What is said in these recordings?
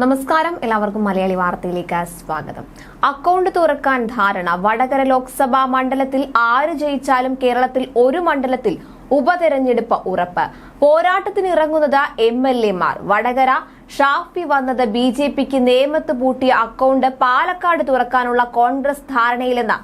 നമസ്കാരം. എല്ലാവർക്കും മലയാളി വാർത്തയിലേക്ക് സ്വാഗതം. അക്കൗണ്ട് തുറക്കാൻ ധാരണ. വടകര ലോക്സഭാ മണ്ഡലത്തിൽ ആര് ജയിച്ചാലും കേരളത്തിൽ ഒരു മണ്ഡലത്തിൽ ഉപതെരഞ്ഞെടുപ്പ് ഉറപ്പ്. പോരാട്ടത്തിന് ഇറങ്ങുന്നത് എം എൽ എമാർ വടകര ഷാഫി വന്നത് ബി ജെ പിക്ക് നേമത്ത് പൂട്ടിയ അക്കൗണ്ട് പാലക്കാട് തുറക്കാനുള്ള കോൺഗ്രസ് ധാരണയിലെന്ന്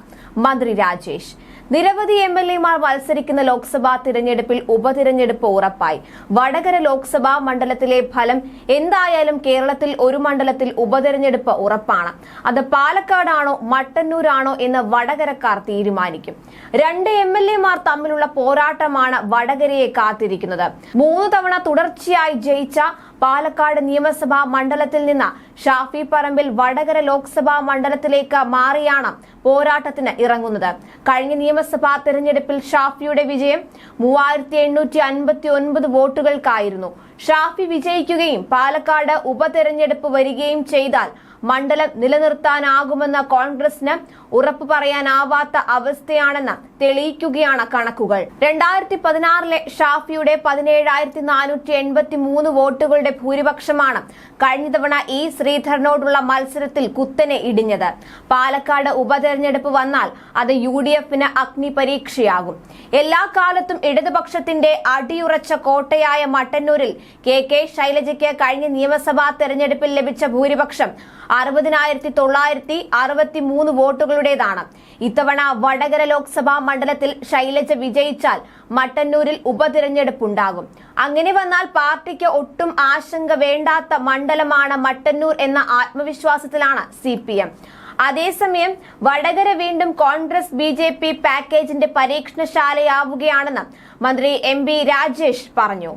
മന്ത്രി രാജേഷ്. നിരവധി എം എൽ എമാർ മത്സരിക്കുന്ന ലോക്സഭാ തിരഞ്ഞെടുപ്പിൽ ഉപതിരഞ്ഞെടുപ്പ് ഉറപ്പായി. വടകര ലോക്സഭാ മണ്ഡലത്തിലെ ഫലം എന്തായാലും കേരളത്തിൽ ഒരു മണ്ഡലത്തിൽ ഉപതിരഞ്ഞെടുപ്പ് ഉറപ്പാണ്. അത് പാലക്കാടാണോ മട്ടന്നൂരാണോ എന്ന് വടകരക്കാർ തീരുമാനിക്കും. രണ്ട് എം എൽ എമാർ തമ്മിലുള്ള പോരാട്ടമാണ് വടകരയെ കാത്തിരിക്കുന്നത്. മൂന്ന് തവണ തുടർച്ചയായി ജയിച്ച പാലക്കാട് നിയമസഭാ മണ്ഡലത്തിൽ നിന്ന് ഷാഫി പറമ്പിൽ വടകര ലോക്സഭാ മണ്ഡലത്തിലേക്ക് മാറിയാണ് പോരാട്ടത്തിന് ഇറങ്ങുന്നത്. കഴിഞ്ഞ നിയമസഭാ തെരഞ്ഞെടുപ്പിൽ ഷാഫിയുടെ വിജയം മൂവായിരത്തി എണ്ണൂറ്റി അൻപത്തി ഒൻപത് വോട്ടുകൾക്കായിരുന്നു. ഷാഫി വിജയിക്കുകയും പാലക്കാട് ഉപതെരഞ്ഞെടുപ്പ് വരികയും ചെയ്താൽ മണ്ഡലം നിലനിർത്താനാകുമെന്ന കോൺഗ്രസിന് ഉറപ്പു പറയാനാവാത്ത അവസ്ഥയാണെന്ന് തെളിയിക്കുകയാണ് കണക്കുകൾ. രണ്ടായിരത്തി പതിനാറിലെ ഷാഫിയുടെ പതിനേഴായിരത്തി നാനൂറ്റി എൺപത്തി മൂന്ന് വോട്ടുകളുടെ ഭൂരിപക്ഷമാണ് കഴിഞ്ഞ തവണ ഇ ശ്രീധരനോടുള്ള മത്സരത്തിൽ കുത്തനെ ഇടിഞ്ഞത്. പാലക്കാട് ഉപതെരഞ്ഞെടുപ്പ് വന്നാൽ അത് യു ഡി എഫിന് അഗ്നി പരീക്ഷയാകും എല്ലാ കാലത്തും ഇടതുപക്ഷത്തിന്റെ അടിയുറച്ച കോട്ടയായ മട്ടന്നൂരിൽ കെ കെ ശൈലജയ്ക്ക് കഴിഞ്ഞ നിയമസഭാ തെരഞ്ഞെടുപ്പിൽ ലഭിച്ച ഭൂരിപക്ഷം അറുപതിനായിരത്തി തൊള്ളായിരത്തി അറുപത്തി മൂന്ന് വോട്ടുകളുടേതാണ്. ഇത്തവണ വടകര ലോക്സഭാ മണ്ഡലത്തിൽ ശൈലജ വിജയിച്ചാൽ മട്ടന്നൂരിൽ ഉപതിരഞ്ഞെടുപ്പുണ്ടാകും. അങ്ങനെ വന്നാൽ പാർട്ടിക്ക് ഒട്ടും ആശങ്ക വേണ്ടാത്ത മണ്ഡലമാണ് മട്ടന്നൂർ എന്ന ആത്മവിശ്വാസത്തിലാണ് സി പി എം. അതേസമയം വടകര വീണ്ടും കോൺഗ്രസ് ബി ജെ പി പാക്കേജിന്റെ പരീക്ഷണശാലയാവുകയാണെന്ന് മന്ത്രി എം ബി രാജേഷ് പറഞ്ഞു.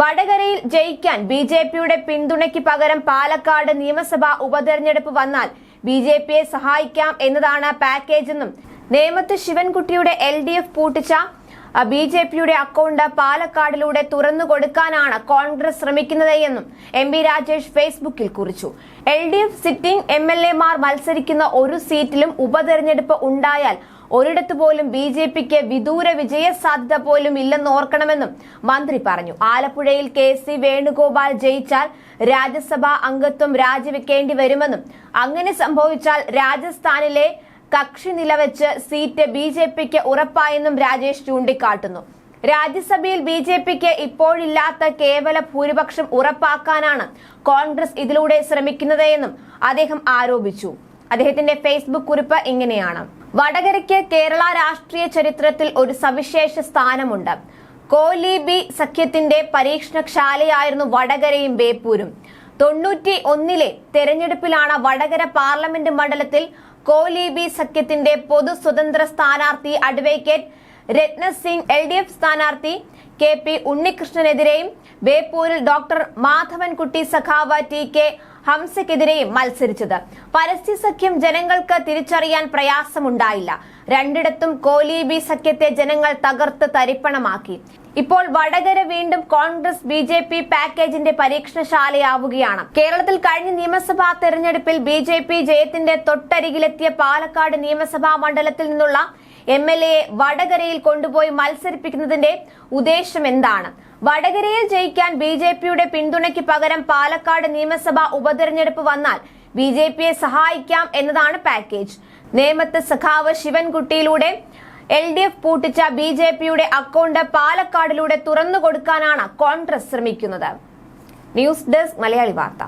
വടകരയിൽ ജയിക്കാൻ ബി ജെ പിയുടെ പിന്തുണയ്ക്ക് പകരം പാലക്കാട് നിയമസഭാ ഉപതെരഞ്ഞെടുപ്പ് വന്നാൽ ബി ജെ പിയെ സഹായിക്കാം എന്നതാണ് പാക്കേജെന്നും നേമത്ത് ശിവൻകുട്ടിയുടെ എൽ ഡി എഫ് പൂട്ടിച്ച ബി ജെ പിയുടെ അക്കൗണ്ട് പാലക്കാടിലൂടെ തുറന്നു കൊടുക്കാനാണ് കോൺഗ്രസ് ശ്രമിക്കുന്നത് എന്നും എം ബി രാജേഷ് ഫേസ്ബുക്കിൽ കുറിച്ചു. L D F sitting M L എമാർ മത്സരിക്കുന്ന ഒരു സീറ്റിലും ഉപതെരഞ്ഞെടുപ്പ് ഉണ്ടായാൽ ഒരിടത്ത് പോലും ബി ജെ പിക്ക് വിദൂര വിജയ സാധ്യത പോലും ഇല്ലെന്ന് ഓർക്കണമെന്നും മന്ത്രി പറഞ്ഞു. ആലപ്പുഴയിൽ കെ സി വേണുഗോപാൽ ജയിച്ചാൽ രാജ്യസഭാ അംഗത്വം രാജിവെക്കേണ്ടി വരുമെന്നും അങ്ങനെ സംഭവിച്ചാൽ രാജസ്ഥാനിലെ കക്ഷി നിലവെച്ച് സീറ്റ് ബി ജെ പിക്ക് ഉറപ്പായെന്നും രാജേഷ് ചൂണ്ടിക്കാട്ടുന്നു. രാജ്യസഭയിൽ ബി ജെ പിക്ക് ഇപ്പോഴില്ലാത്ത കേവല ഭൂരിപക്ഷം ഉറപ്പാക്കാനാണ് കോൺഗ്രസ് ഇതിലൂടെ ശ്രമിക്കുന്നതെന്നും അദ്ദേഹം ആരോപിച്ചു. അദ്ദേഹത്തിന്റെ ഫേസ്ബുക്ക് കുറിപ്പ് ഇങ്ങനെയാണ്. വടകരയ്ക്ക് കേരള രാഷ്ട്രീയ ചരിത്രത്തിൽ ഒരു സവിശേഷ സ്ഥാനമുണ്ട്. കോലി ബി സഖ്യത്തിന്റെ പരീക്ഷണശാലയായിരുന്നു വടകരയും ബേപ്പൂരും. തൊണ്ണൂറ്റി ഒന്നിലെ തെരഞ്ഞെടുപ്പിലാണ് വടകര പാർലമെന്റ് മണ്ഡലത്തിൽ കോലീബി സഖ്യത്തിന്റെ പൊതു സ്വതന്ത്ര സ്ഥാനാർത്ഥി advocate Ratnasingh L D F സ്ഥാനാർത്ഥി കെ പി ഉണ്ണികൃഷ്ണനെതിരെയും ബേപ്പൂരിൽ ഡോക്ടർ മാധവൻകുട്ടി സഖാവ ടി കെ ഹംസക്കെതിരെയും മത്സരിച്ചത്. പരസ്യ സഖ്യം ജനങ്ങൾക്ക് തിരിച്ചറിയാൻ പ്രയാസമുണ്ടായില്ല. രണ്ടിടത്തും കോലീബി സഖ്യത്തെ ജനങ്ങൾ തകർത്ത് തരിപ്പണമാക്കി. ഇപ്പോൾ വടകര വീണ്ടും കോൺഗ്രസ് ബി ജെ പി പാക്കേജിന്റെ പരീക്ഷണശാലയാവുകയാണ്. കേരളത്തിൽ കഴിഞ്ഞ നിയമസഭാ തെരഞ്ഞെടുപ്പിൽ ബി ജെ പി ജയത്തിന്റെ തൊട്ടരികിലെത്തിയ പാലക്കാട് നിയമസഭാ മണ്ഡലത്തിൽ നിന്നുള്ള എം എൽ എ വടകരയിൽ കൊണ്ടുപോയി മത്സരിപ്പിക്കുന്നതിന്റെ ഉദ്ദേശം എന്താണ്? വടകരയിൽ ജയിക്കാൻ ബി ജെ പിയുടെ പിന്തുണയ്ക്ക് പകരം പാലക്കാട് നിയമസഭാ ഉപതെരഞ്ഞെടുപ്പ് വന്നാൽ ബി ജെ പിയെ സഹായിക്കാം എന്നതാണ് പാക്കേജ്. നേമത്ത് സഖാവ് ശിവൻകുട്ടിയിലൂടെ എൽ ഡി എഫ് പൂട്ടിച്ച ബി ജെ പിയുടെ അക്കൗണ്ട് പാലക്കാടിലൂടെ തുറന്നു കൊടുക്കാനാണ് കോൺഗ്രസ് ശ്രമിക്കുന്നത്. ന്യൂസ് ഡെസ്ക് മലയാളി വാർത്ത.